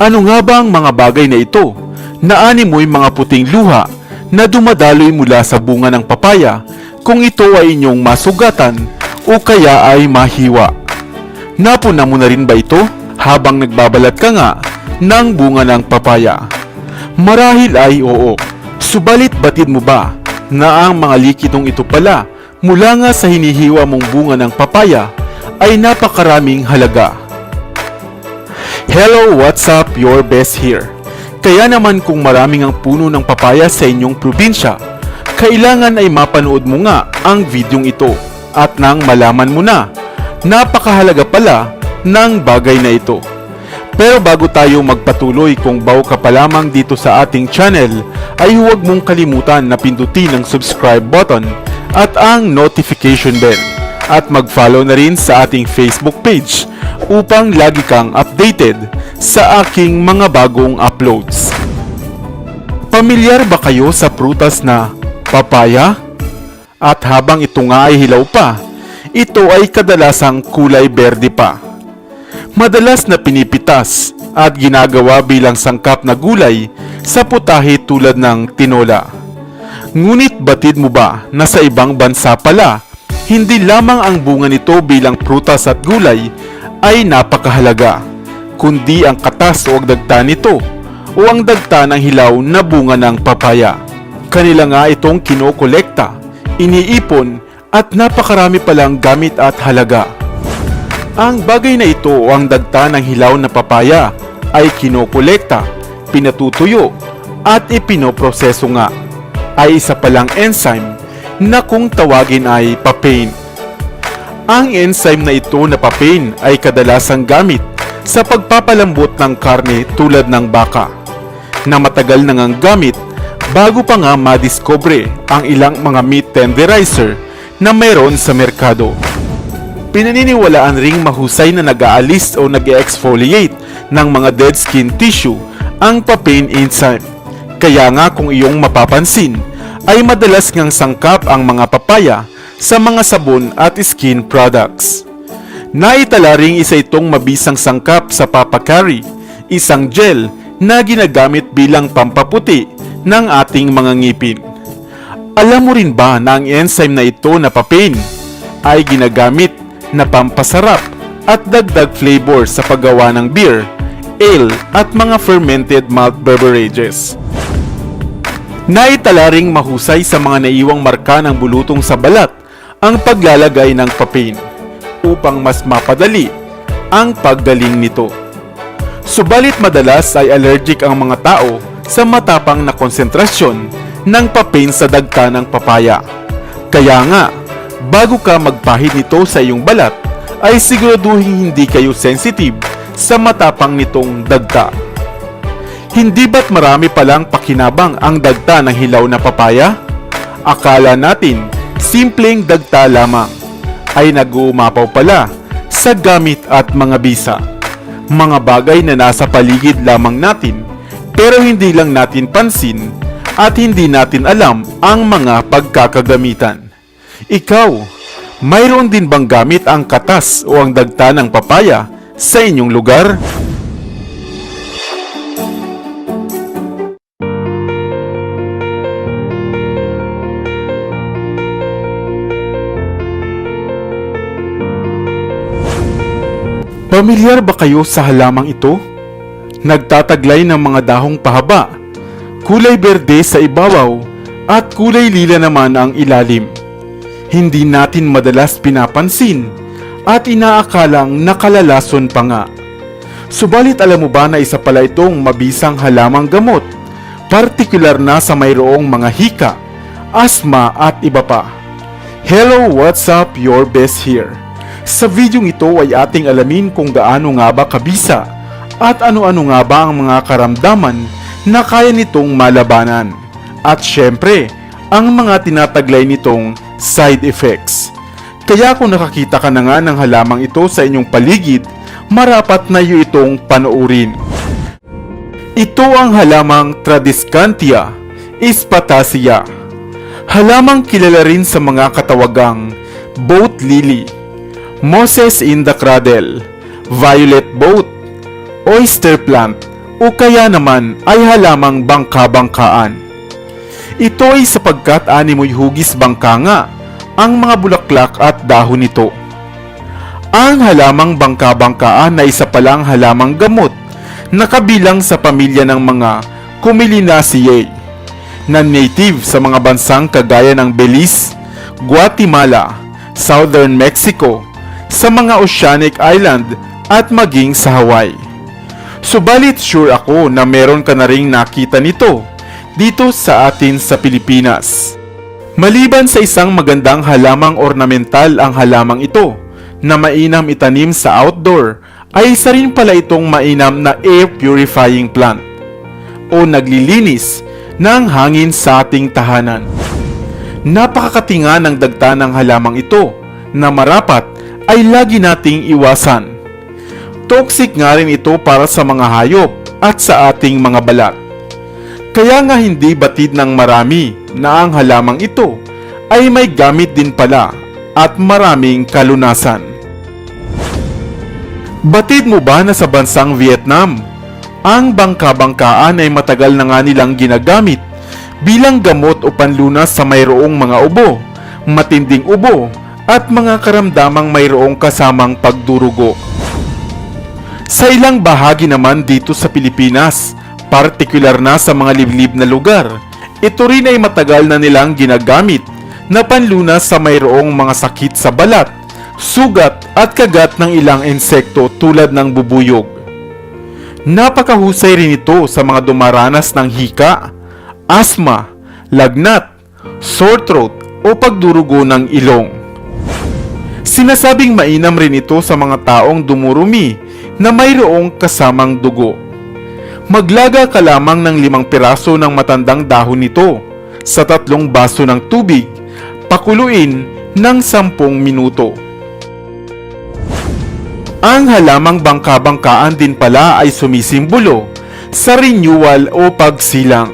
Ano nga ba ang mga bagay na ito? Naani mo'y mga puting luha na dumadaloy mula sa bunga ng papaya kung ito ay inyong masugatan o kaya ay mahiwa. Napuna mo na rin ba ito habang nagbabalat ka nga ng bunga ng papaya? Marahil ay oo. Subalit batid mo ba na ang mga likidong ito pala mula nga sa hinihiwa mong bunga ng papaya ay napakaraming halaga? Hello, what's up? Your best here. Kaya naman kung maraming ang puno ng papaya sa inyong probinsya, kailangan ay mapanood mo nga ang videong ito at nang malaman mo na, napakahalaga pala ng bagay na ito. Pero bago tayo magpatuloy kung bago ka pa lamang dito sa ating channel, ay huwag mong kalimutan na pindutin ang subscribe button at ang notification bell at mag-follow na rin sa ating Facebook page upang lagi kang updated sa aking mga bagong uploads. Pamilyar ba kayo sa prutas na papaya? At habang ito nga ay hilaw pa, ito ay kadalasang kulay berde pa. Madalas na pinipitas at ginagawa bilang sangkap na gulay sa putahe tulad ng tinola. Ngunit batid mo ba na sa ibang bansa pala, hindi lamang ang bunga nito bilang prutas at gulay ay napakahalaga, kundi ang katas o ang dagta nito o ang dagta ng hilaw na bunga ng papaya. Kanila nga itong kinokolekta, iniipon at napakarami palang gamit at halaga. Ang bagay na ito o ang dagta ng hilaw na papaya ay kinokolekta, pinatutuyo at ipinoproseso nga ay isa palang enzyme na kung tawagin ay papain. Ang enzyme na ito na papain ay kadalasang gamit sa pagpapalambot ng karne tulad ng baka na matagal nang ang gamit bago pa nga madiscover ang ilang mga meat tenderizer na meron sa merkado. Pinaniniwalaan ring mahusay na nag-aalis o nag-exfoliate ng mga dead skin tissue ang papain enzyme. Kaya nga kung iyong mapapansin, ay madalas ngang sangkap ang mga papaya sa mga sabon at skin products. Naitala ring isa itong mabisang sangkap sa papakari, isang gel na ginagamit bilang pampaputi ng ating mga ngipin. Alam mo rin ba na ang enzyme na ito na papain ay ginagamit na pampasarap at dagdag flavor sa paggawa ng beer, ale at mga fermented malt beverages. Naitala ring mahusay sa mga naiwang marka ng bulutong sa balat ang paglalagay ng papain upang mas mapadali ang paggaling nito. Subalit madalas ay allergic ang mga tao sa matapang na konsentrasyon ng papain sa dagta ng papaya. Kaya nga, bago ka magpahid nito sa iyong balat, ay siguraduhin hindi kayo sensitive sa matapang nitong dagta. Hindi ba't marami palang pakinabang ang dagta ng hilaw na papaya? Akala natin, simpleng dagta lamang ay nag-uumapaw pala sa gamit at mga bisa. Mga bagay na nasa paligid lamang natin pero hindi lang natin pansin at hindi natin alam ang mga pagkakagamitan. Ikaw, mayroon din bang gamit ang katas o ang dagta ng papaya sa inyong lugar? Pamilyar ba kayo sa halamang ito? Nagtataglay ng mga dahong pahaba, kulay berde sa ibabaw at kulay lila naman ang ilalim. Hindi natin madalas pinapansin at inaakalang nakalalason pa nga. Subalit alam mo ba na isa pala itong mabisang halamang gamot, partikular na sa mayroong mga hika, asma at iba pa. Hello, what's up? Your best here. Sa videong ito ay ating alamin kung gaano nga ba kabisa at ano-ano nga ba ang mga karamdaman na kaya nitong malabanan. At syempre, ang mga tinataglay nitong side effects. Kaya kung nakakita ka na nga ng halamang ito sa inyong paligid, marapat na iyo itong panoorin. Ito ang halamang Tradescantia ispatasia. Halamang kilala rin sa mga katawagang boat lily, Moses in the cradle, violet boat, oyster plant, o kaya naman ay halamang bangka-bangkaan. Ito ay sapagkat animoy hugis bangka nga ang mga bulaklak at dahon nito. Ang halamang bangka-bangkaan na isa palang halamang gamot na kabilang sa pamilya ng mga Cumillinaceae na native sa mga bansang kagaya ng Belize, Guatemala, Southern Mexico, sa mga oceanic island at maging sa Hawaii. Subalit sure ako na meron ka na ring nakita nito dito sa atin sa Pilipinas. Maliban sa isang magandang halamang ornamental ang halamang ito na mainam itanim sa outdoor, ay isa rin pala itong mainam na air purifying plant o naglilinis ng hangin sa ating tahanan. Napakakatinga ng dagta ng halamang ito na marapat ay lagi nating iwasan. Toxic nga rin ito para sa mga hayop at sa ating mga balat. Kaya nga hindi batid ng marami na ang halamang ito ay may gamit din pala at maraming kalunasan. Batid mo ba na sa bansang Vietnam, ang bangka-bangkaan ay matagal na nga nilang ginagamit bilang gamot o panlunas sa mayroong mga ubo, matinding ubo, at mga karamdamang mayroong kasamang pagdurugo. Sa ilang bahagi naman dito sa Pilipinas, partikular na sa mga liblib na lugar, ito rin ay matagal na nilang ginagamit na panlunas sa mayroong mga sakit sa balat, sugat at kagat ng ilang insekto tulad ng bubuyog. Napakahusay rin ito sa mga dumaranas ng hika, asma, lagnat, sore throat o pagdurugo ng ilong. Sinasabing mainam rin ito sa mga taong dumurumi na mayroong kasamang dugo. Maglaga ka lamang ng limang piraso ng matandang dahon nito sa tatlong baso ng tubig, pakuluin ng sampung minuto. Ang halamang bangka-bangkaan din pala ay sumisimbolo sa renewal o pagsilang.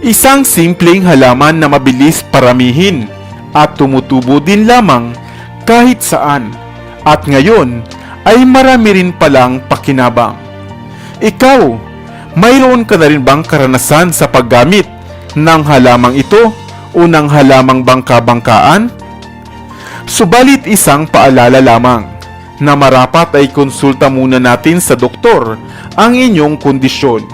Isang simpleng halaman na mabilis paramihin at tumutubo din lamang kahit saan at ngayon ay marami rin palang pakinabang. Ikaw, mayroon ka na rin bang karanasan sa paggamit ng halamang ito o ng halamang bangka-bangkaan? Subalit isang paalala lamang na marapat ay konsulta muna natin sa doktor ang inyong kondisyon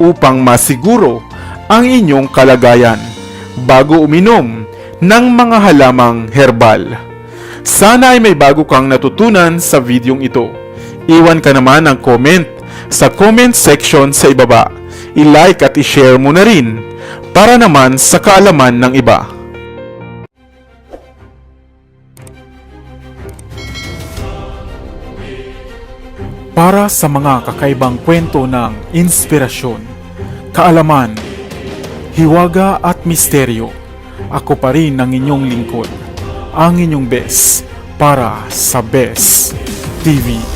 upang masiguro ang inyong kalagayan bago uminom ng mga halamang herbal. Sana ay may bago kang natutunan sa videong ito. Iwan ka naman ng comment sa comment section sa ibaba. I-like at i-share mo na rin para naman sa kaalaman ng iba. Para sa mga kakaibang kwento ng inspirasyon, kaalaman, hiwaga at misteryo, ako pa rin ang inyong lingkod, ang inyong best para sa Best TV